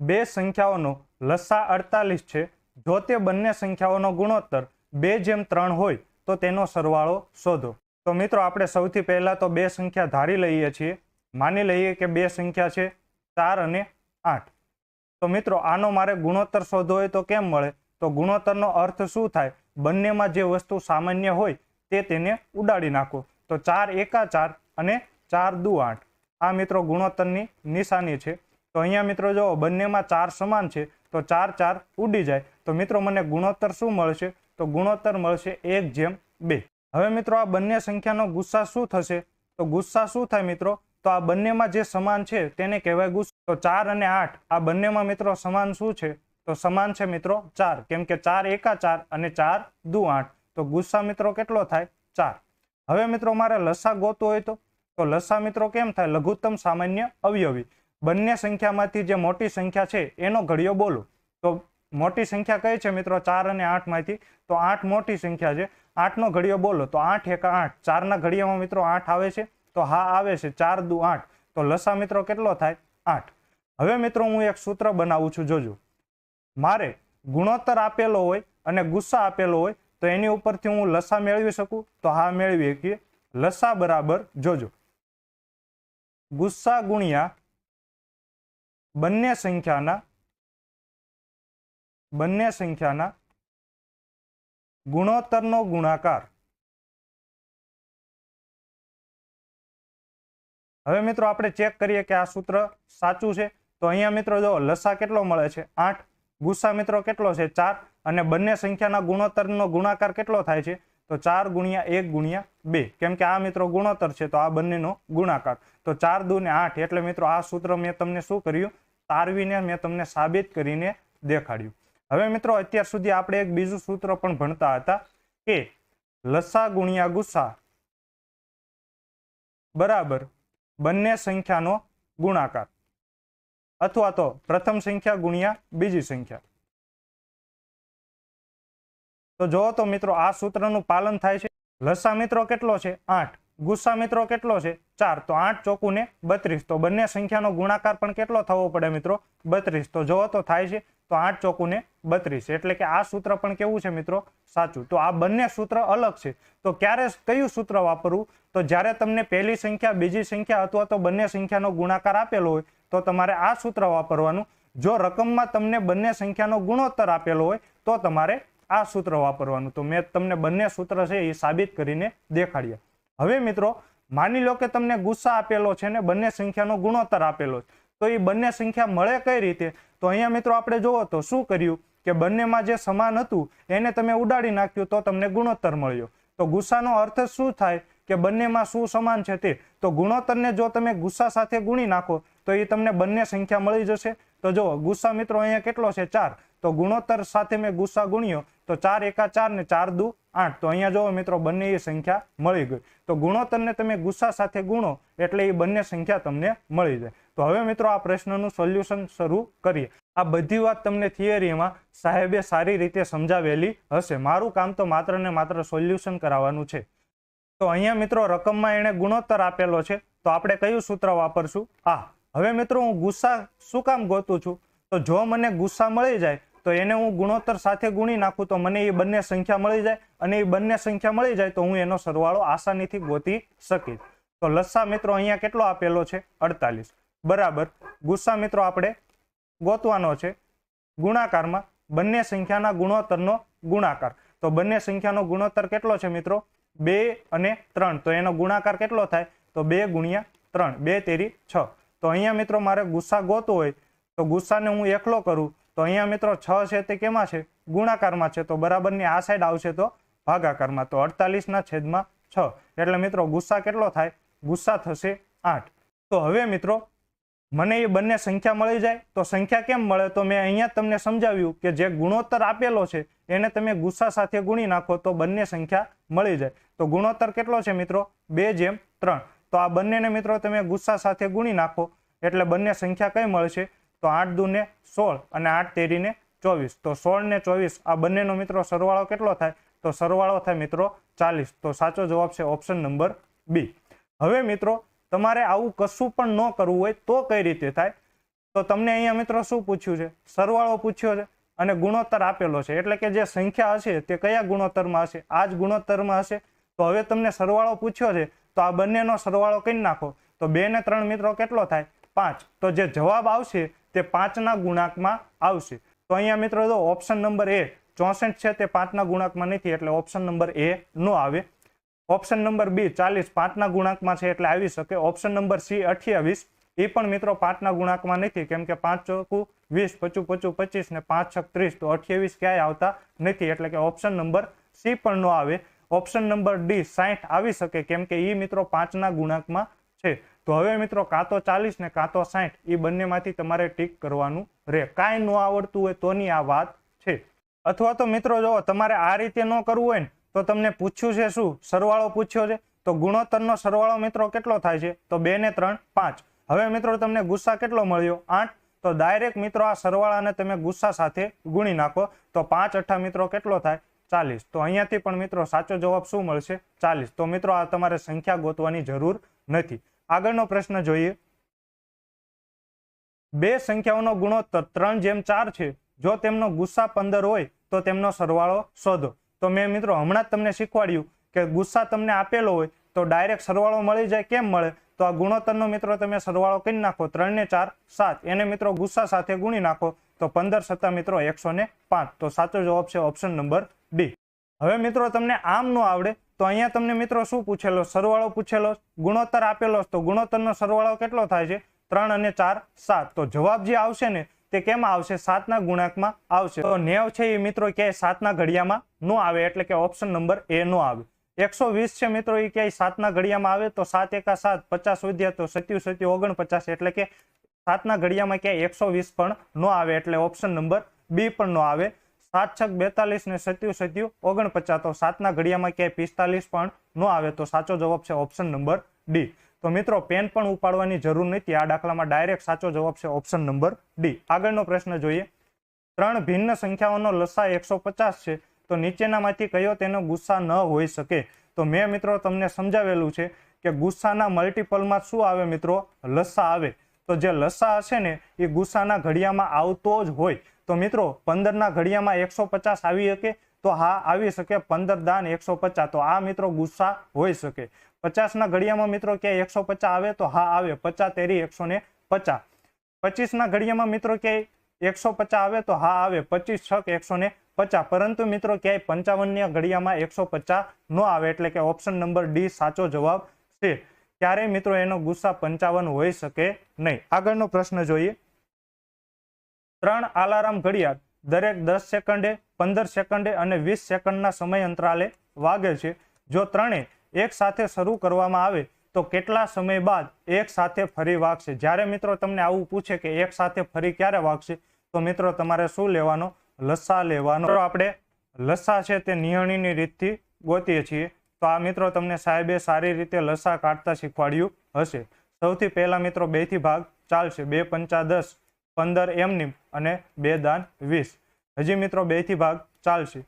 બે સંખ્યાઓનો લસા અડતાલીસ છે. જો તે બંને સંખ્યાઓનો ગુણોત્તર બે જેમ ત્રણ હોય, તો તેનો સરવાળો શોધો. તો મિત્રો, આપણે સૌથી પહેલા તો બે સંખ્યા ધારી લઈએ છીએ. માની લઈએ કે બે સંખ્યા છે ચાર અને આઠ. તો મિત્રો, આનો મારે ગુણોત્તર શોધવો હોય તો કેમ મળે? તો ગુણોત્તરનો અર્થ શું થાય? બંનેમાં જે વસ્તુ સામાન્ય હોય, તે તેને ઉડાડી નાખો. તો ચાર એકા ચાર અને ચાર દુ આઠ. આ મિત્રો, ગુણોત્તરની નિશાની છે. તો અહીંયા મિત્રો જો બંનેમાં ચાર સમાન છે, તો ચાર ચાર ઉડી જાય. તો મિત્રો મને ગુણોત્તર શું મળશે? તો ગુણોત્તર મળશે એક જેમ બે. હવે મિત્રો આ બંને સંખ્યાનો ગુસ્સા શું થશે? તો ગુસ્સા શું થાય મિત્રો? તો આ બંનેમાં જે સમાન છે તેને કહેવાય ગુસ્સા. તો ચાર અને આઠ, આ બંનેમાં મિત્રો સમાન શું છે? તો સમાન છે મિત્રો ચાર, કેમ કે ચાર એકા ચાર અને ચાર દુ આઠ તો ગુસ્સા મિત્રો કેટલો થાય? ચાર. હવે મિત્રો મારે લસા ગોતો હોય તો? તો લસા મિત્રો કેમ થાય? લઘુત્તમ સામાન્ય અવયવી. બંને સંખ્યામાંથી જે મોટી સંખ્યા છે, એનો ઘડિયો બોલો. તો મોટી સંખ્યા કઈ છે મિત્રો? ચાર અને આઠમાંથી. તો આઠ મોટી સંખ્યા છે. આઠનો ઘડિયો બોલો. તો આઠ એક આઠ. ચારના ઘડિયામાં મિત્રો આઠ આવે છે. તો હા આવે છે. ચાર દુ આઠ. તો લસા મિત્રો કેટલો થાય? આઠ. હવે મિત્રો હું એક સૂત્ર બનાવું છું. જોજો. મારે ગુણોત્તર આપેલો હોય અને ગુસ્સા આપેલો હોય, તો એની ઉપરથી હું લસા મેળવી શકું? તો હા, મેળવી શકીએ. લસા બરાબર, જોજો. ગુસ્સા ગુણ્યા બંને સંખ્યાના બંને સંખ્યાના ગુણોત્તરનો ગુણાકાર. હવે મિત્રો આપણે ચેક કરીએ કે આ સૂત્ર સાચું છે. તો અહીંયા મિત્રો જો લસા કેટલો મળે છે? આઠ. ગુસ્સા મિત્રો કેટલો છે? ચાર. અને બંને સંખ્યાના ગુણોત્તરનો ગુણાકાર કેટલો થાય છે? તો ચાર ગુણ્યા એક ગુણ્યા બે. કેમ કે આ મિત્રો ગુણોત્તર છે, તો આ બંનેનો ગુણાકાર. તો ચાર દુ ને આઠ. એટલે મિત્રો આ સૂત્ર મેં તમને શું કર્યું? તારવીને મેં તમને સાબિત કરીને દેખાડ્યું. હવે મિત્રો, અત્યાર સુધી આપણે એક બીજું સૂત્ર પણ ભણતા હતા કે લસા ગુણ્યા ગુસ્સા બરાબર બંને સંખ્યાનો ગુણાકાર. અથવા તો પ્રથમ સંખ્યા ગુણ્યા બીજી સંખ્યા. તો જો તો મિત્રો, આ સૂત્રનું પાલન થાય છે. લસા મિત્રો કેટલો છે? આઠ. ગુસ્સા મિત્રો કેટલો છે? ચાર. તો આઠ ચોકુ ને બત્રીસ. તો બંને સંખ્યાનો ગુણાકાર પણ કેટલો થવો પડે મિત્રો? બત્રીસ. તો જો તો થાય છે. તો આઠ ચોકુ ને બત્રીસ. એટલે કે આ સૂત્ર પણ કેવું છે મિત્રો? સાચું. તો આ બંને સૂત્ર અલગ છે. તો ક્યારે કયું સૂત્ર વાપરવું? તો જ્યારે તમને પહેલી સંખ્યા, બીજી સંખ્યા અથવા તો બંને સંખ્યાનો ગુણાકાર આપેલો હોય, તો તમારે આ સૂત્ર વાપરવાનું. જો રકમમાં તમને બંને સંખ્યાનો ગુણોત્તર આપેલો હોય, તો તમારે આ સૂત્ર વાપરવાનું. તો મેં તમને બંને સૂત્ર છે એ સાબિત કરીને દેખાડ્યા. હવે મિત્રો, માની લો કે તમને ગુસ્સા આપેલો છે ને બંને સંખ્યાનો ગુણોત્તર આપેલો છે, તો એ બંને સંખ્યા મળે કઈ રીતે? તો અહીંયા મિત્રો આપણે જુઓ તો શું કર્યું કે બંનેમાં જે સમાન હતું, એને તમે ઉડાડી નાખ્યું તો તમને ગુણોત્તર મળ્યો. તો ગુસ્સાનો અર્થ શું થાય કે બંનેમાં શું સમાન છે તે? તો ગુણોત્તરને જો તમે ગુસ્સા સાથે ગુણી નાખો, તો એ તમને બંને સંખ્યા મળી જશે. તો જો ગુસ્સા મિત્રો અહીંયા કેટલો છે? ચાર. તો ગુણોત્તર સાથે મેં ગુસ્સા ગુણ્યો, તો ચાર એકા ચાર ને ચાર દુ આઠ. તો અહીંયા જો મિત્રો, બંને એ સંખ્યા મળી ગઈ. તો ગુણોત્તરને તમે ગુસ્સા સાથે ગુણો, એટલે એ બંને સંખ્યા તમને મળી જાય. તો હવે મિત્રો, આ પ્રશ્નનું સોલ્યુશન શરૂ કરીએ. આ બધી વાત તમને થિયરીમાં સાહેબે સારી રીતે સમજાવેલી હશે. મારું કામ તો માત્ર ને માત્ર સોલ્યુશન કરાવવાનું છે. તો અહીંયા મિત્રો, રકમમાં એણે ગુણોત્તર આપેલો છે. તો આપણે કયું સૂત્ર વાપરશું? આ. હવે મિત્રો, હું ગુસ્સા શું કામ ગોતું છું? તો જો મને ગુસ્સા મળી જાય તો એને હું ગુણોત્તર સાથે ગુણી નાખું તો મને એ બંને સંખ્યા મળી જાય. અને એ બંને સંખ્યા મળી જાય તો હું એનો સરવાળો આસાનીથી ગોતી શકીશ. તો લસ્સા મિત્રો અહીંયા કેટલો આપેલો છે? અડતાલીસ. બરાબર. ગુસ્સા મિત્રો આપણે ગોતવાનો છે. ગુણાકારમાં બંને સંખ્યાના ગુણોત્તરનો ગુણાકાર. તો બંને સંખ્યાનો ગુણોત્તર કેટલો છે મિત્રો? બે અને ત્રણ. તો એનો ગુણાકાર કેટલો થાય? તો બે ગુણ્યા ત્રણ. બે તેરી છ. તો અહીંયા મિત્રો મારે ગુસ્સા ગોતો હોય તો ગુસ્સાને હું એકલો કરું. તો અહીંયા મિત્રો છ છે તે કેમાં છે? ગુણાકારમાં છે. તો બરાબરની આ સાઈડ આવશે તો ભાગાકારમાં. તો અડતાલીસના છેદમાં છ. એટલે મિત્રો ગુસ્સા કેટલો થાય? ગુસ્સા થશે આઠ. તો હવે મિત્રો, મને એ બંને સંખ્યા મળી જાય. તો સંખ્યા કેમ મળે? તો મેં અહીંયા તમને સમજાવ્યું કે જે ગુણોત્તર આપેલો છે, એને તમે ગુસ્સા સાથે ગુણી નાખો તો બંને સંખ્યા મળી જાય. તો ગુણોત્તર કેટલો છે મિત્રો? બે જેમ ત્રણ. તો આ બંનેને મિત્રો તમે ગુસ્સા સાથે ગુણી નાખો. એટલે બંને સંખ્યા કઈ મળશે? તો આઠ દુને સોળ અને આઠ તેરીને ચોવીસ. તો સોળ ને ચોવીસ, આ બંનેનો મિત્રો સરવાળો કેટલો થાય? તો સરવાળો થાય મિત્રો ચાલીસ. તો સાચો જવાબ છે ઓપ્શન નંબર બી. હવે મિત્રો, તમારે આવું કશું પણ ન કરવું હોય તો કઈ રીતે થાય? તો તમને અહીંયા મિત્રો શું પૂછ્યું છે? સરવાળો પૂછ્યો છે અને ગુણોત્તર આપેલો છે. એટલે કે જે સંખ્યા હશે તે કયા ગુણોત્તરમાં હશે? આ જ ગુણોત્તરમાં હશે. તો હવે તમને સરવાળો પૂછ્યો છે, તો આ બંનેનો સરવાળો કરી નાખો. તો બે ને ત્રણ મિત્રો કેટલો થાય? પાંચ. તો જે જવાબ આવશે તે પાંચના ગુણાંકમાં આવશે. તો અહીંયા મિત્રો જો ઓપ્શન નંબર એ ચોસઠ છે તે પાંચના ગુણાંકમાં નથી એટલે ઓપ્શન નંબર એ નો આવે. ઓપ્શન નંબર બી ચાલીસ પાંચના ગુણાંકમાં છે એટલે આવી શકે. ઓપ્શન નંબર સી અઠ્યાવીસ. એ પણ મિત્રો પાંચના ગુણાંકમાં નથી કેમ કે પાંચ ચોકું વીસ, પચું પચું, પચીસ ને પાંચ છક ત્રીસ. તો અઠ્યાવીસ ક્યાંય આવતા નથી એટલે કે ઓપ્શન નંબર સી પણ નો આવે. ઓપ્શન નંબર ડી સાઠ આવી શકે કેમ કે એ મિત્રો પાંચના ગુણાંકમાં છે. તો હવે મિત્રો કાં તો ચાલીસ ને કાં તો સાઠ એ બંનેમાંથી તમારે ટીક કરવાનું રહે કાંઈ ન આવડતું હોય તોની આ વાત છે. અથવા તો મિત્રો જો તમારે આ રીતે ન કરવું હોય ને, તો તમને પૂછ્યું છે શું? સરવાળો પૂછ્યો છે? તો ગુણોત્તરનો સરવાળો મિત્રો કેટલો થાય છે? તો બે ને ત્રણ, પાંચ. હવે મિત્રો તમને ગુસ્સા કેટલો મળ્યો? આઠ. તો ડાયરેક્ટ મિત્રો આ સરવાળાને તમે ગુસ્સા સાથે ગુણી નાખો. તો પાંચ અઠ્ઠા મિત્રો કેટલો થાય? ચાલીસ. તો અહીંયાથી પણ મિત્રો સાચો જવાબ શું મળશે? ચાલીસ. તો મિત્રો આ તમારે સંખ્યા ગોતવાની જરૂર નથી. આગળનો પ્રશ્ન જોઈએ. બે સંખ્યાઓનો ગુણોત્તર ત્રણ જેમ ચાર છે. જો તેમનો ગુસ્સા પંદર હોય, તો તેમનો સરવાળો શોધો તો મેં મિત્રો હમણાં જ તમને શીખવાડ્યું કે ગુસ્સા તમને આપેલો હોય, તો ડાયરેક્ટ સરવાળો મળી જાય કેમ મળે? તો આ ગુણોત્તરનો મિત્રો તમે સરવાળો કરી નાખો. ત્રણ ને ચાર, સાત. એને મિત્રો ગુસ્સા સાથે ગુણી નાખો. તો પંદર સત્તા મિત્રો એકસો પાંચ. તો સાચો જવાબ છે ઓપ્શન નંબર ડી. હવે મિત્રો તમને આમ ન આવડે તો અહીંયા તમને મિત્રો શું પૂછેલો? સરવાળો પૂછેલો, ગુણોત્તર આપેલો તો ગુણોત્તરનો સરવાળો કેટલો થાય છે? ત્રણ અને ચાર, સાત. તો જવાબ જે આવશે ને, તે કેમાં આવશે? સાતના ગુણાંકમાં આવશે. તો નેવ છે એ મિત્રો ક્યાંય સાતના ઘડિયામાં નો આવે, એટલે કે ઓપ્શન નંબર એ નો આવે. એકસો વીસ છે મિત્રો એ ક્યાંય સાતના ઘડિયામાં આવે, તો સાત એકા સાત, પચાસ વધ્યા તો સત્યુ સત્યુ ઓગણપચાસ, એટલે કે સાતના ઘડિયામાં ક્યાંય એકસો વીસ પણ ન આવે, એટલે ઓપ્શન નંબર બી પણ નો આવે. સાત છક બેતાલીસ ને સત્યુ સત્યુ ઓગણપચાસ તો સાતના ઘડિયામાં ક્યાંય પિસ્તાલીસ પણ ન આવે તો સાચો જવાબ છે ઓપ્શન નંબર ડી. તો મિત્રો, પેન પણ ઉપાડવાની જરૂર નથી. આ દાખલામાં ડાયરેક્ટ સાચો જવાબ છે ઓપ્શન નંબર ડી. આગળનો પ્રશ્ન જોઈએ. ત્રણ ભિન્ન સંખ્યાઓનો લસા એકસો છે. તો નીચેનામાંથી કયો તેનો ગુસ્સા ન હોઈ શકે? તો મેં મિત્રો તમને સમજાવેલું છે કે ગુસ્સાના મલ્ટિપલમાં શું આવે મિત્રો? લસા આવે. તો જે લસા હશે ને, એ ગુસ્સાના ઘડિયામાં આવતો જ હોય. તો મિત્રો, પંદરના ઘડિયામાં એકસો પચાસ આવી શકે, તો હા, આવી શકે પંદર દાન એકસો પચાસ. તો આ મિત્રો ગુસ્સા હોઈ શકે. પચાસના ઘડિયામાં મિત્રો ક્યાંય એકસો પચાસ આવે, તો હા, આવે. પચાસ તેરી એકસો ને પચાસ. પચીસના ઘડિયામાં મિત્રો ક્યાંય એકસો પચાસ આવે, તો હા, આવે. પચીસ છક એકસો ને પચાસ. પરંતુ મિત્રો ક્યાંય પંચાવનની ઘડિયામાં એકસો પચાસ ન આવે, એટલે કે ઓપ્શન નંબર ડી સાચો જવાબ છે. ત્યારે મિત્રો એનો ગુસ્સા પંચાવન હોઈ શકે નહીં. આગળનો પ્રશ્ન જોઈએ. ત્રણ અલાર્મ ઘડિયાળ દરેક દસ સેકન્ડે, પંદર સેકન્ડે અને વીસ સેકન્ડના સમય અંતરાલે વાગે છે. જો ત્રણે એક સાથે શરૂ કરવામાં આવે, તો કેટલા સમય બાદ એક સાથે ફરી વાગશે? જ્યારે મિત્રો તમને આવું પૂછે કે એક સાથે ફરી ક્યારે વાગશે, તો મિત્રો તમારે શું લેવાનો? લસ્સા લેવાનો. આપણે લસ્સા છે તે નિયણીની રીતથી ગોતીએ છીએ. તો આ મિત્રો તમને સાહેબે સારી રીતે લસ્સા કાઢતા શીખવાડ્યું હશે. સૌથી પહેલા મિત્રો બેથી ભાગ ચાલશે. બે પંચા દસ પંદર એમની અને બે દાન વીસ. હજી મિત્રો બેથી ભાગ ચાલશે.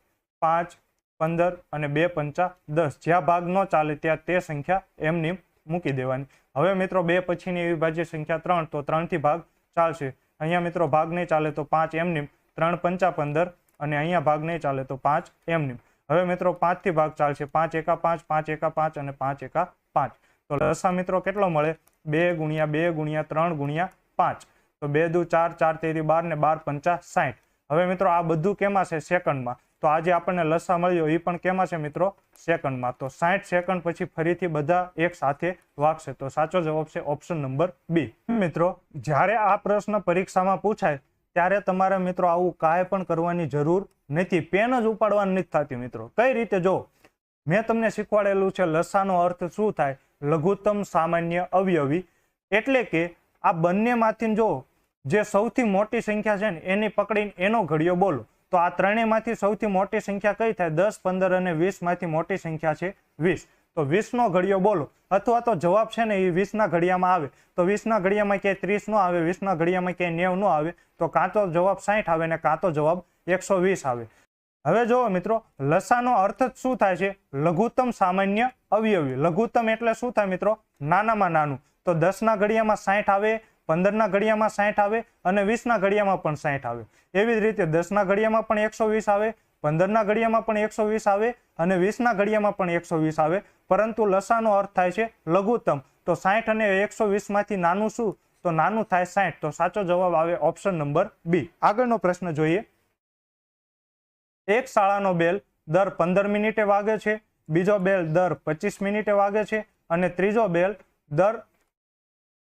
પાંચ, પંદર અને બે પંચા દસ. જ્યાં ભાગ ન ચાલે ત્યાં તે સંખ્યા એમની મૂકી દેવાની. હવે મિત્રો બે પછીની અવિભાજ્ય સંખ્યા ત્રણ, તો ત્રણથી ભાગ ચાલશે. અહીંયા મિત્રો ભાગ નહીં ચાલે તો પાંચ એમની ત્રણ પંચા પંદર અને અહીંયા ભાગ નહીં ચાલે તો પાંચ એમની હવે મિત્રો પાંચથી ભાગ ચાલશે. પાંચ એકા પાંચ પાંચ એકા પાંચ અને પાંચ એકા પાંચ. તો લસા મિત્રો કેટલો મળે? બે ગુણ્યા બે ગુણ્યા ત્રણ ગુણ્યા પાંચ. તો બે દુ ચાર ચાર તેરી બાર ને બાર પંચા સાઠ હવે મિત્રો આ બધું કેમાં છે સેકન્ડમાં? તો આજે આપણને લસા મળ્યો એ પણ કેમાં છે મિત્રો? સેકન્ડમાં. તો સાઠ સેકન્ડ પછી ફરીથી બધા એક સાથે વાગશે. તો સાચો જવાબ છે ઓપ્શન નંબર બી. મિત્રો, જ્યારે આ પ્રશ્ન પરીક્ષામાં પૂછાય, ત્યારે તમારે મિત્રો આવું કાંઈ પણ કરવાની જરૂર નથી. પેન જ ઉપાડવાની નથી થતી મિત્રો. કઈ રીતે? જો, મેં તમને શીખવાડેલું છે લસાનો અર્થ શું થાય? લઘુત્તમ સામાન્ય અવયવી. એટલે કે આ બંનેમાંથી જો જે સૌથી મોટી સંખ્યા છે ને, એની પકડીને એનો ઘડિયો બોલો. તો આ ત્રણેયમાંથી સૌથી મોટી સંખ્યા કઈ થાય? દસ, પંદર અને વીસમાંથી મોટી સંખ્યા છે વીસ. તો વીસનો ઘડિયો બોલો. અથવા તો જવાબ છે ને એ વીસના ઘડિયામાં આવે. તો વીસના ઘડિયામાં ક્યાંય ત્રીસ નો આવે, વીસના ઘડિયામાં ક્યાંય નેવ નો આવે. તો કાં તો જવાબ સાઠ આવે ને કાં તો જવાબ એકસો વીસ આવે. હવે જુઓ મિત્રો, લસાનો અર્થ જ શું થાય છે? લઘુત્તમ સામાન્ય અવયવી. લઘુત્તમ એટલે શું થાય મિત્રો? નાનામાં નાનું. તો દસના ઘડિયામાં સાઠ આવે પંદરના ઘડિયામાં સાઠ આવે અને વીસના ઘડિયામાં પણ સાઠ આવે. એવી જ રીતે દસના ઘડિયામાં પણ એકસો વીસ આવે, પંદરના ઘડિયામાં પણ એકસો વીસ આવે અને વીસના ઘડિયામાં પણ એકસો વીસ આવે. પરંતુ લસાનો અર્થ થાય છે લઘુત્તમ. તો સાઠ અને એકસો વીસમાંથી નાનું શું? તો નાનું થાય સાઠ. તો સાચો જવાબ આવે ઓપ્શન નંબર બી. આગળનો પ્રશ્ન જોઈએ. એક શાળાનો બેલ દર પંદર મિનિટે વાગે છે, બીજો બેલ દર પચીસ મિનિટે વાગે છે અને ત્રીજો બેલ દર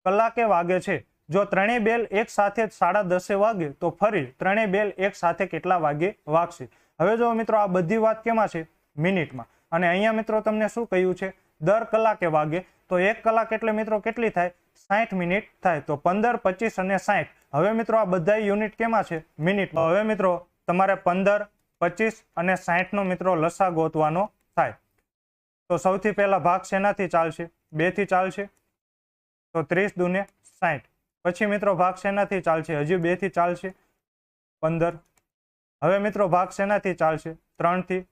કલાકે વાગે છે. જો ત્રણેય બેલ એક સાથે સાડા દસે વાગે, તો ફરી ત્રણેય બેલ એક સાથે કેટલા વાગે વાગશે? હવે જો મિત્રો, આ બધી વાત કેમાં છે? મિનિટમાં. અને અહીંયા મિત્રો તમને શું કહ્યું છે? દર કલાકે વાગે, તો એક કલાક એટલે મિત્રો કેટલી થાય? સાઠ મિનિટ થાય. તો પંદર, પચીસ અને સાઠ. હવે મિત્રો, આ બધા યુનિટ કેમાં છે? મિનિટ હવે મિત્રો, તમારે પંદર, પચીસ અને સાઠનો મિત્રો લસા ગોતવાનો થાય. તો સૌથી પહેલા ભાગ શેનાથી ચાલશે? બેથી ચાલશે? તો ત્રીસ દુને સાઠ પછી મિત્રો ભાગ શેનાથી ચાલશે? હજી બેથી ચાલશે. પંદર. હવે મિત્રો ભાગ શેનાથી ચાલશે? ત્રણથી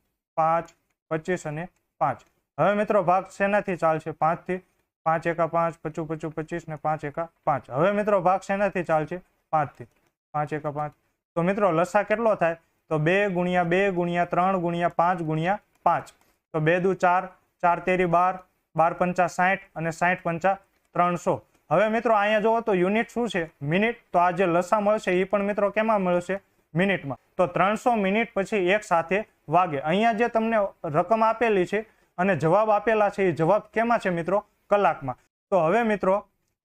પાંચ, પચીસ અને પાંચ. હવે મિત્રો ભાગ શેનાથી ચાલશે? પાંચથી પાંચ એકા પાંચ, પચું પચું, પચીસ ને પાંચ એકા પાંચ. હવે મિત્રો ભાગ શેનાથી ચાલશે? પાંચથી પાંચ એકા પાંચ. તો મિત્રો લસા કેટલો થાય? તો બે ગુણ્યા બે ગુણ્યા ત્રણ ગુણ્યા પાંચ ગુણ્યા પાંચ. તો બે દુ ચાર. ચાર તેરી બાર. બાર પંચા સાઠ અને સાઠ પંચા ત્રણસો. હવે મિત્રો અહીંયા જુઓ તો યુનિટ શું છે? મિનિટ. તો આ જે લસા મળશે એ પણ મિત્રો કેમાં મળશે? મિનિટમાં. તો ત્રણસો મિનિટ પછી એક સાથે વાગે. અહીંયા જે તમને રકમ આપેલી છે અને જવાબ આપેલા છે એ જવાબ કેમાં છે મિત્રો? કલાકમાં. તો હવે મિત્રો,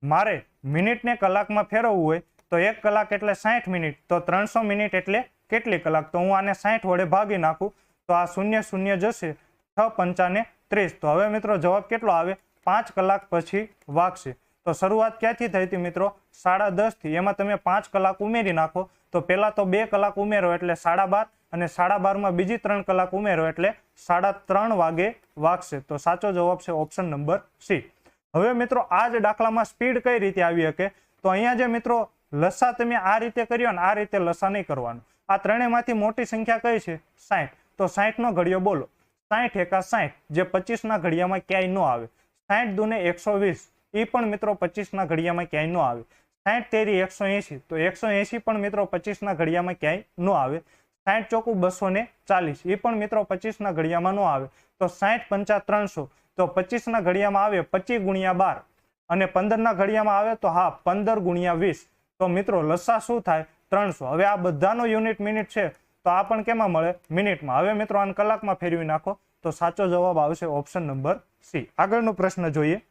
મારે મિનિટને કલાકમાં ફેરવવું હોય તો એક કલાક એટલે સાઠ મિનિટ. તો ત્રણસો મિનિટ એટલે કેટલી કલાક? તો હું આને સાઠ વડે ભાગી નાખું. તો આ શૂન્ય શૂન્ય જશે. છ પંચાને ત્રીસ. તો હવે મિત્રો જવાબ કેટલો આવે? પાંચ કલાક પછી વાગશે. તો શરૂઆત ક્યાંથી થઈ હતી મિત્રો? સાડા દસથી. એમાં તમે પાંચ કલાક ઉમેરી નાખો. તો પહેલાં તો બે કલાક ઉમેરો એટલે સાડા બાર અને સાડા બારમાં બીજી ત્રણ કલાક ઉમેરો એટલે સાડા ત્રણ વાગે વાગશે. તો સાચો જવાબ છે ઓપ્શન નંબર સી. હવે મિત્રો, આ જ દાખલામાં સ્પીડ કઈ રીતે આવી શકે? તો અહીંયા જે મિત્રો, લસા તમે આ રીતે કર્યો ને આ રીતે લસા નહીં કરવાનું. આ ત્રણેયમાંથી મોટી સંખ્યા કઈ છે? સાઠ તો સાઠ નો ઘડિયો બોલો. સાઠ એકા સાઠ જે પચીસના ઘડિયામાં ક્યાંય ન આવે. સાઠ દુને એકસો વીસ. એ પણ મિત્રો પચીસના ઘડિયામાં ક્યાંય ન આવે. સાઠ તેરી એકસો એંશી. તો એકસો એંશી પણ મિત્રો પચીસના ઘડિયામાં ક્યાંય ન આવે. સાઠ ચોકુ બસો ચાલીસ. એ પણ મિત્રો પચીસના ઘડિયામાં ન આવે. તો સાઠ પંચા ત્રણસો. તો પચીસના ઘડિયામાં આવે પચીસ ગુણ્યા બાર. અને પંદરના ઘડિયામાં આવે તો હા, પંદર ગુણ્યા વીસ. તો મિત્રો લસા શું થાય? ત્રણસો. હવે આ બધાનો યુનિટ મિનિટ છે. તો આ પણ કેમાં મળે? મિનિટમાં. હવે મિત્રો આને કલાકમાં ફેરવી નાખો. તો સાચો જવાબ આવશે ઓપ્શન નંબર સી આગળનો પ્રશ્ન જોઈએ.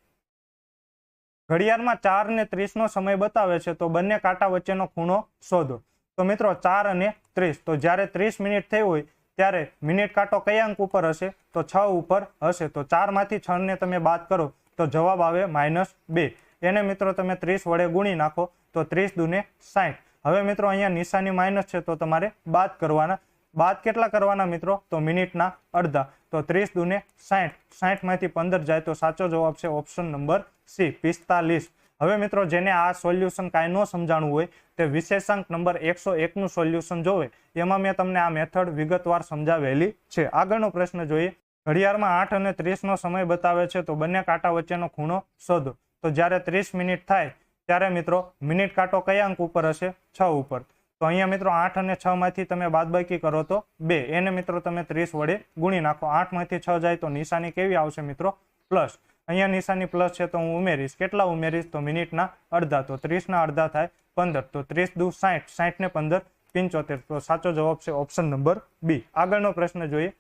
ઘડિયાળમાં ચાર ને ત્રીસ નો સમય બતાવે છે, તો બંને કાંટા વચ્ચેનો ખૂણો શોધો. તો મિત્રો, ચાર અને ત્રીસ. તો જ્યારે ત્રીસ મિનિટ થઈ હોય, ત્યારે મિનિટ કાંટો કયા અંક ઉપર હશે? તો છ ઉપર હશે. તો ચારમાંથી છ ને તમે બાદ કરો, તો જવાબ આવે માઇનસ બે. એને મિત્રો તમે ત્રીસ વડે ગુણી નાખો, તો ત્રીસ દુને સાઠ હવે મિત્રો, અહીંયા નિશાની માઇનસ છે, તો તમારે બાદ કરવાના બાદ કેટલા કરવાના મિત્રો? તો મિનિટના અડધા. તો ત્રીસ દુને સાઠ સાઠમાંથી પંદર જાય તો સાચો જવાબ છે ઓપ્શન નંબર સી, પિસ્તાલીસ. હવે મિત્રો, જેને આ સોલ્યુશન કાંઈ ન સમજાણું હોય, તે વિશેષાંક નંબર એકસો એકનું સોલ્યુશન જોવે. એમાં મેં તમને આ મેથડ વિગતવાર સમજાવેલી છે. આગળનો પ્રશ્ન જોઈએ. ઘડિયાળમાં આઠ અને ત્રીસનો સમય બતાવે છે, તો બંને કાંટા વચ્ચેનો ખૂણો શોધો. તો જ્યારે ત્રીસ મિનિટ થાય, ત્યારે મિત્રો, મિનિટ કાંટો કયા અંક ઉપર હશે? છ ઉપર. તો અહીંયા મિત્રો આઠ અને છ માંથી તમે બાદબાકી કરો તો બે. એને મિત્રો તમે ત્રીસ વડે ગુણી નાખો. આઠમાંથી છ જાય તો નિશાની કેવી આવશે મિત્રો? પ્લસ. અહીંયા નિશાની પ્લસ છે તો હું ઉમેરીશ. કેટલા ઉમેરીશ? તો મિનિટના અડધા. તો ત્રીસના અડધા થાય પંદર. તો ત્રીસ દુ સાઠ. સાઠ ને પંદર, પિંચોતેર. તો સાચો જવાબ છે ઓપ્શન નંબર બી આગળનો પ્રશ્ન જોઈએ.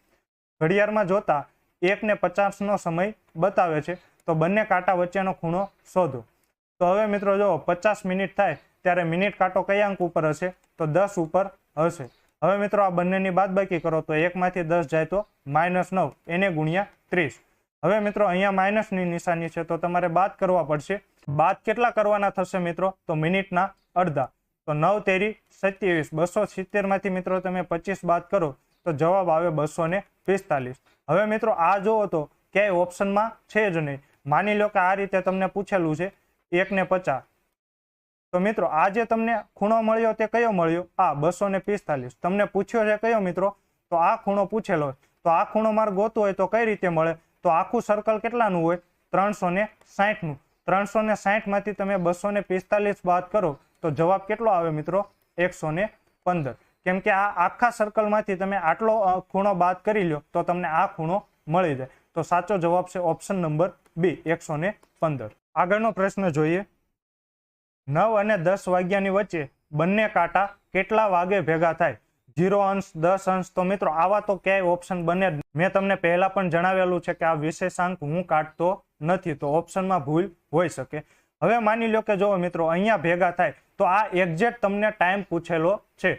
ઘડિયાળમાં જોતા એક ને પચાસનો સમય બતાવે છે. તો બંને કાંટા વચ્ચેનો ખૂણો શોધો. તો હવે મિત્રો જો પચાસ મિનિટ થાય ત્યારે મિનિટ કાંટો કયા અંક ઉપર હશે? તો દસ ઉપર હશે. હવે મિત્રો આ બંનેની બાદબાકી કરો તો એકમાંથી દસ જાય તો માઇનસ નવ, એને ગુણ્યા ત્રીસ. હવે મિત્રો અહીંયા માઇનસની નિશાની છે તો તમારે બાદ કરવા પડશે. બાદ કેટલા કરવાના થશે મિત્રો? તો મિનિટના અડધા. તો નવ તેરી સત્યાવીસ, બસો સિત્તેરમાંથી મિત્રો તમે પચીસ બાદ કરો તો જવાબ આવે બસો પિસ્તાલીસ. હવે મિત્રો આ જોવો તો ક્યાંય ઓપ્શનમાં છે જ નહીં. માની લો કે આ રીતે તમને પૂછેલું છે એક ને પચાસ. તો મિત્રો, આ જે તમને ખૂણો મળ્યો તે કયો મળ્યો? આ બસો તમને પૂછ્યો છે કયો મિત્રો? તો આ ખૂણો પૂછેલો તો આ ખૂણો મારે ગોતો હોય તો કઈ રીતે મળે? તો આખું સર્કલ કેટલાનું હોય? ત્રણસો ને સાહીઠનું ત્રણસો ને સાહીઠમાંથી તમે બસો ને પિસ્તાલીસ બાદ કરો તો જવાબ કેટલો આવે મિત્રો? એકસો ને પંદર. કેમ કે આ આખા સર્કલમાંથી તમે આટલો ખૂણો બાદ કરી લો તો તમને આ ખૂણો મળી જાય. તો સાચો જવાબ છે ઓપ્શન નંબર બી એકસો ને પંદર. આગળનો પ્રશ્ન જોઈએ. નવ અને દસ વાગ્યાની વચ્ચે બંને કાંટા કેટલા વાગે ભેગા થાય? જીરો અંશ, દસ અંશ. તો મિત્રો, આવા તો ક્યાંય ઓપ્શન બને મેં તમને પહેલા પણ જણાવેલું છે કે આ વિશેષાંક હું કાઢતો નથી, તો ઓપ્શનમાં ભૂલ હોઈ શકે. હવે માની લો કે જો મિત્રો, અહીંયા ભેગા થાય, તો આ એક્ઝેક્ટ તમને ટાઈમ પૂછેલો છે.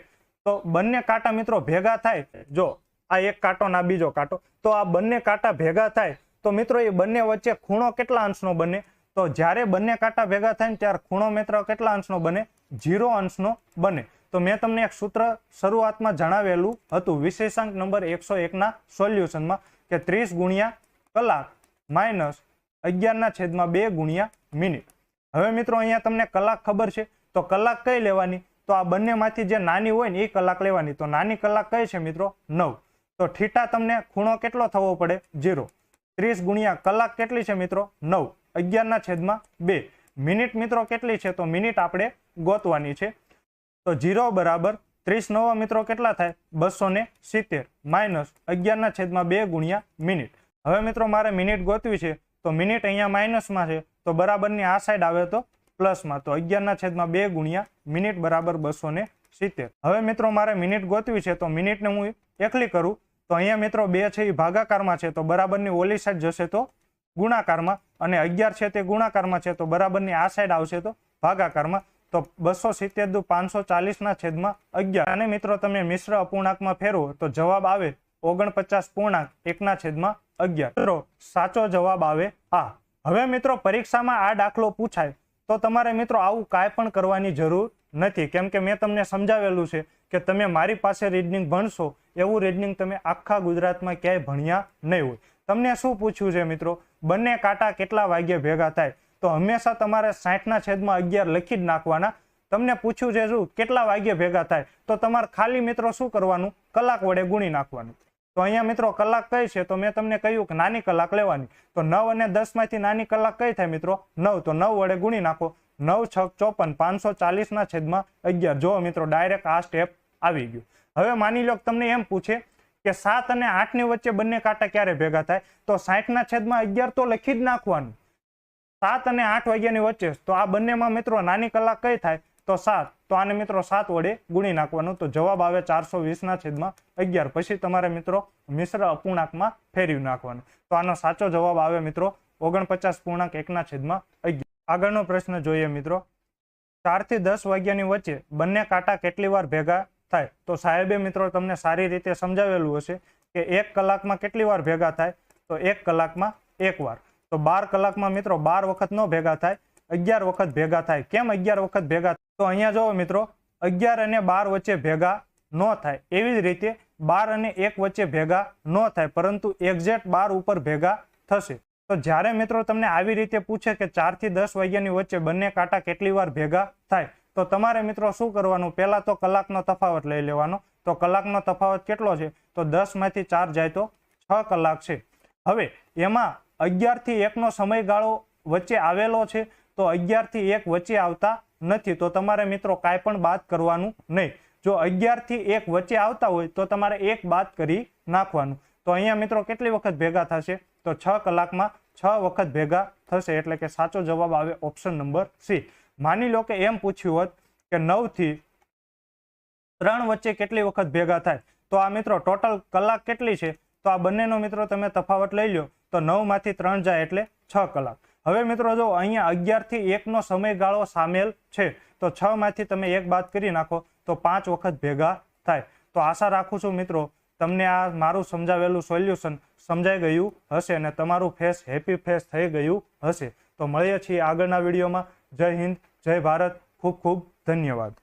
તો બંને કાંટા મિત્રો ભેગા થાય, જો, આ એક કાંટો ના બીજો કાંટો. તો આ બંને કાંટા ભેગા થાય, તો મિત્રો, એ બંને વચ્ચે ખૂણો કેટલા અંશનો બને? તો જ્યારે બંને કાંટા ભેગા થાય ને ત્યારે ખૂણો મિત્ર કેટલા અંશનો બને? જીરો અંશનો બને. તો મેં તમને એક સૂત્ર શરૂઆતમાં જણાવેલું હતું, વિશેષાંક નંબર એકસો એકના સોલ્યુશનમાં, કે ત્રીસ ગુણ્યા કલાક માઇનસ અગિયારના છેદમાં બે ગુણ્યા મિનિટ. હવે મિત્રો, અહીંયા તમને કલાક ખબર છે. તો કલાક કઈ લેવાની? તો આ બંનેમાંથી જે નાની હોય ને એ કલાક લેવાની. તો નાની કલાક કઈ છે મિત્રો? નવ. તો થીટા તમને ખૂણો કેટલો થવો પડે? જીરો ત્રીસ ગુણ્યા કલાક કેટલી છે મિત્રો? નવ. અગિયારના છેદમાં બે. મિનિટ મિત્રો કેટલી છે? તો મિનિટ આપણે ગોતવાની છે. તો જીરો બરાબર ત્રીસ નવા મિત્રો કેટલા થાય? બસો ને સિત્તેર. માઇનસ અગિયારના છેદમાં બે ગુણ્યા મિનિટ. હવે મિત્રો મારે મિનિટ ગોતવી છે. તો મિનિટ અહીંયા માઇનસમાં છે. તો બરાબરની આ સાઈડ આવે તો પ્લસમાં. તો અગિયારના છેદમાં બે ગુણ્યા મિનિટ બરાબર બસો ને સિત્તેર. હવે મિત્રો મારે મિનિટ ગોતવી છે. તો મિનિટને હું એકલી કરું. તો અહીંયા મિત્રો બે છે એ ભાગાકારમાં છે. તો બરાબરની ઓલી સાઈડ જશે તો ગુણાકારમાં અને અગિયાર છે તે ગુણાકારમાં છે, તો બરાબરની આ સાઈડ આવશે તો ભાગાકારમાં. તો બસો સિત્તેર દુ પાંચસો ચાલીસના છેદમાં અગિયાર. અને મિત્રો તમે મિશ્ર અપૂર્ણાંકમાં ફેરવો, તો જવાબ આવે ઓગણપચાસ પૂર્ણાંક એકના છેદમાં અગિયાર. મિત્રો, સાચો જવાબ આવે આ. હવે મિત્રો પરીક્ષામાં આ દાખલો પૂછાય, તો તમારે મિત્રો આવું કાંઈ પણ કરવાની જરૂર નથી. કેમ કે મેં તમને સમજાવેલું છે કે તમે મારી પાસે રીડનિંગ ભણશો, એવું રીડનિંગ તમે આખા ગુજરાતમાં ક્યાંય ભણ્યા નહીં હોય. તમને શું પૂછ્યું છે મિત્રો? બંને કાંટા કેટલા વાગ્યે ભેગા થાય? તો હંમેશા તમારે સાઠના છેદમાં અગિયાર લખી જ નાખવાના. તમને પૂછ્યું છે શું? કેટલા વાગ્યે ભેગા થાય? તો તમારે ખાલી મિત્રો શું કરવાનું? કલાક વડે ગુણી નાખવાનું. તો અહીંયા મિત્રો કલાક કઈ છે? તો મેં તમને કહ્યું કે નાની કલાક લેવાની. તો નવ અને દસમાંથી નાની કલાક કઈ થાય મિત્રો? નવ. તો નવ વડે ગુણી નાખો. નવ છ ચોપન પાંચસો ચાલીસના છેદમાં અગિયાર. જો મિત્રો ડાયરેક્ટ આ સ્ટેપ આવી ગયું. હવે માની લો તમને એમ પૂછે કે સાત અને આઠની વચ્ચે બંને કાંટા ક્યારે ભેગા થાય? તો સાઠના છેદમાં અગિયાર તો લખી જ નાખવાનું. સાત અને આઠ વાગ્યાની વચ્ચે. તો આ બંનેમાં મિત્રો નાની કલાક કઈ થાય? તો સાત. તો આને મિત્રો સાત વડે ગુણી નાખવાનું. તો જવાબ આવે ચારસો વીસના છેદમાં અગિયાર. પછી તમારે મિત્રો મિશ્ર અપૂર્ણાંકમાં ફેરવી નાખવાનું. તો આનો સાચો જવાબ આવે મિત્રો ઓગણપચાસ પૂર્ણાંક એકના છેદમાં અગિયાર. આગળનો પ્રશ્ન જોઈએ મિત્રો. ચારથી દસ વાગ્યાની વચ્ચે બંને કાંટા કેટલી વાર ભેગા થાય. તો સાહેબે મિત્રો તમને સારી રીતે સમજાવેલું હશે કે એક કલાકમાં કેટલી વાર ભેગા થાય? તો એક કલાકમાં એક વાર. તો બાર કલાકમાં મિત્રો બાર વખત ન ભેગા થાય, અગિયાર વખત ભેગા થાય. કેમ અગિયાર વખત ભેગા તો અહીંયા જુઓ મિત્રો, અગિયાર અને બાર વચ્ચે ભેગા ન થાય. એવી જ રીતે બાર અને એક વચ્ચે ભેગા ન થાય, પરંતુ એક્ઝેક્ટ બાર ઉપર ભેગા થશે. તો જ્યારે મિત્રો તમને આવી રીતે પૂછે કે ચારથી દસ વાગ્યાની વચ્ચે બંને કાંટા કેટલી વાર ભેગા થાય તો તમારે મિત્રો શું કરવાનું? પહેલા તો કલાકનો તફાવત લઈ લેવાનો. તો કલાકનો તફાવત કેટલો છે? તો દસમાંથી ચાર જાય તો છ કલાક છે. હવે એમાં અગિયારથી એકનો સમયગાળો વચ્ચે આવેલો છે. તો અગિયારથી એક વચ્ચે આવતા નથી. તો તમારે મિત્રો કાંઈ પણ બાદ કરવાનું નહીં. જો અગિયારથી એક વચ્ચે આવતા હોય તો તમારે એક બાદ કરી નાખવાનું. તો અહીંયા મિત્રો કેટલી વખત ભેગા થશે? તો છ કલાકમાં છ વખત ભેગા થશે. એટલે કે સાચો જવાબ આવે ઓપ્શન નંબર સી. માની લો કે એમ પૂછ્યું હોત કે નવથી ત્રણ વચ્ચે કેટલી વખત ભેગા થાય? તો આ મિત્રો ટોટલ કલાક કેટલી છે? તો આ બંનેનો મિત્રો તમે તફાવત લઈ લો તો નવમાંથી ત્રણ જાય એટલે છ કલાક. હવે મિત્રો જો અહીંયા અગિયારથી એકનો સમયગાળો સામેલ છે, તો છ માંથી તમે એક બાદ કરી નાખો, તો પાંચ વખત ભેગા થાય. તો આશા રાખું છું મિત્રો, તમને આ મારું સમજાવેલું સોલ્યુશન સમજાઈ ગયું હશે અને તમારું ફેસ હેપી ફેસ થઈ ગયું હશે. તો મળીએ છીએ આગળના વિડીયોમાં. જય હિન્દ. જય ભારત ખૂબ ખૂબ ધન્યવાદ.